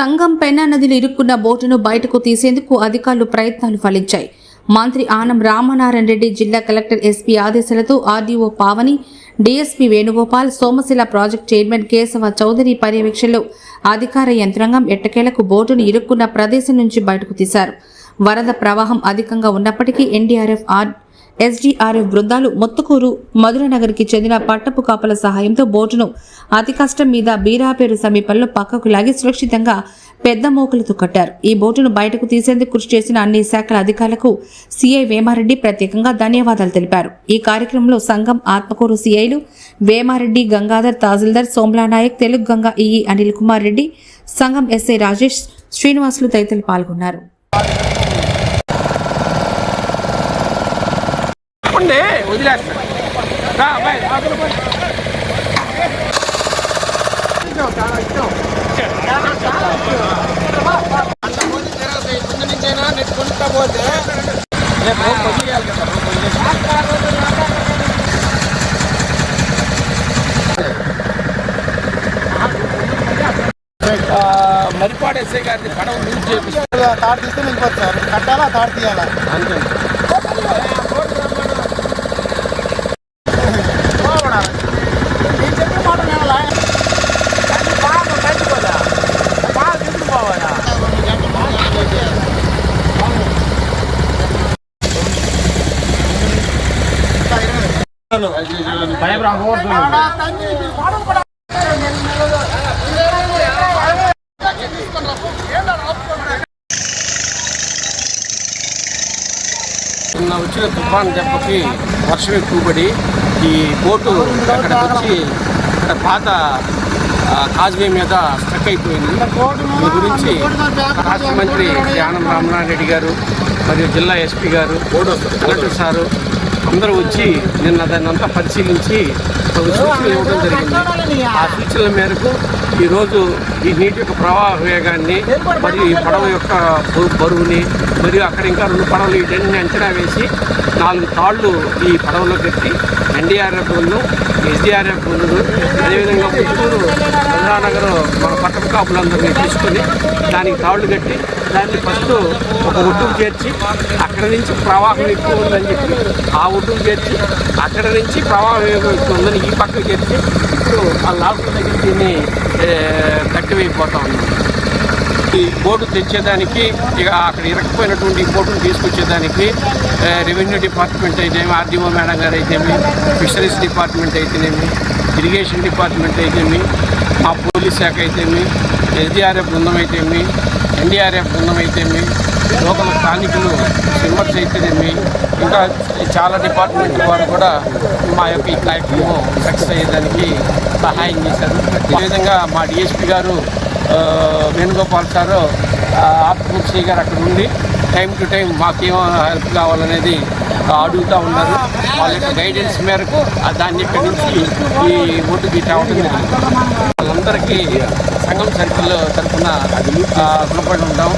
సంగం పెన్నా నదిలో ఇరుక్కున్న బోటును బయటకు తీసేందుకు అధికారులు ప్రయత్నాలు ఫలించాయి. మంత్రి ఆనం రామనారాయణ రెడ్డి జిల్లా కలెక్టర్ ఎస్పీ ఆదేశాలతో RDO Pavani DSP Venugopal Somasila project chairman Kesava Chowdary పర్యవేక్షణలో అధికార యంత్రాంగం ఎట్టకేలకు బోటును ఇరుక్కున్న ప్రదేశం నుంచి బయటకు తీశారు. వరద ప్రవాహం అధికంగా ఉన్నప్పటికీ ఎన్డీఆర్ఎఫ్ ఆర్ ఎస్డీఆర్ఎఫ్ బృందాలు మొత్తుకూరు మధురనగర్కి చెందిన పట్టపు కాపల సహాయంతో బోటును అతి కష్టం మీద బీరాపేరు సమీపంలో పక్కకు లాగి సురక్షితంగా పెద్ద మోకులతో కట్టారు. ఈ బోటును బయటకు తీసేందుకు కృషి చేసిన అన్ని శాఖల అధికారులకు సీఐ వేమారెడ్డి ప్రత్యేకంగా ధన్యవాదాలు తెలిపారు. ఈ కార్యక్రమంలో సంఘం ఆత్మకూరు సీఐలు వేమారెడ్డి గంగాధర్ తహసీల్దార్ సోమ్లా నాయక్ తెలుగు గంగా ఈఈ అనిల్ కుమార్ రెడ్డి సంఘం ఎస్ఐ రాజేష్ శ్రీనివాసులు తదితరులు పాల్గొన్నారు ఉండే వదిలేస్తాను రా నుంచైనా నెట్టుకుంటా పోతే రేపు ఆ, మరిపాడు ఎస్ఐ గారిని పడవ చేపిస్తారు తాడు తీస్తే సార్ కట్టాలా? తాడు తీయాలా? అంతే. నిన్న వచ్చిన తుఫాన్ దెబ్బకి వర్షం ఎక్కువబడి ఈ బోటు అక్కడికి వచ్చి అక్కడ పాత కాజ్వే మీద స్ట్రక్ అయిపోయింది. దీని గురించి రాష్ట్ర మంత్రి యానం రామనారాయణ రెడ్డి గారు మరియు జిల్లా ఎస్పీ గారు కలెక్టర్ సారు అందరూ వచ్చి నిన్న దాన్నంతా పరిశీలించి ఒక సూచనలు ఇవ్వడం జరిగింది. ఆ సూచనల మేరకు ఈరోజు ఈ నీటి యొక్క ప్రవాహ వేగాన్ని మరియు ఈ పడవ యొక్క బరువుని మరియు అక్కడ ఇంకా రెండు పడవలు వీటన్ని అంచనా వేసి నాలుగు తాళ్ళు ఈ పడవలో పెట్టి ఎన్డీఆర్ఎఫ్ వాళ్ళు ఎస్డీఆర్ఎఫ్ వాళ్ళు అదేవిధంగా పుత్తూరు చంద్రానగర్ మన పట్టణ కాపులందరినీ తీసుకొని దానికి తాళ్ళు కట్టి దాన్ని ఫస్ట్ ఒక ఒడ్డుకు చేర్చి అక్కడ నుంచి ప్రవాహం ఎక్కువ ఉందని చెప్పి ఆ ఒడ్డుకు చేర్చి అక్కడ నుంచి ప్రవాహం ఉందని ఈ పక్కకు చేర్చి ఇప్పుడు ఆ లాస్ట్ దగ్గర దీన్ని కట్టివైపోతా ఉన్నాం. ఈ బోటు తెచ్చేదానికి ఇక అక్కడ ఇరకపోయినటువంటి బోటును తీసుకొచ్చేదానికి రెవెన్యూ డిపార్ట్మెంట్ అయితేమి ఆర్డీఓ మేడం గారు అయితేమి ఫిషరీస్ డిపార్ట్మెంట్ అయితేనేమి ఇరిగేషన్ డిపార్ట్మెంట్ అయితేమి మా పోలీస్ శాఖ అయితేమి ఎస్డిఆర్ఎఫ్ బృందం అయితేమి ఎన్డీఆర్ఎఫ్ బృందం అయితేమి లోకల్ స్థానికులు స్విమ్మర్స్ చైతన్యమి ఇంకా చాలా డిపార్ట్మెంట్ వారు కూడా మా యొక్క ఈ కార్యక్రమం సక్సెస్ అయ్యేదానికి సహాయం చేశారు. అదేవిధంగా మా డిఎస్పీ గారు వేణుగోపాల్ సారు ఆత్మశ్రీ గారు అక్కడ ఉండి టైం టు టైం మాకేమో హెల్ప్ కావాలనేది అడుగుతూ ఉన్నారు. వాళ్ళ యొక్క గైడెన్స్ మేరకు దాన్ని ఇక్కడి నుంచి ఈ ఓటు తేవడం అవ్వడం వాళ్ళందరికీ సంఘం సర్కిల్ తరఫున రుణపడి ఉంటాం.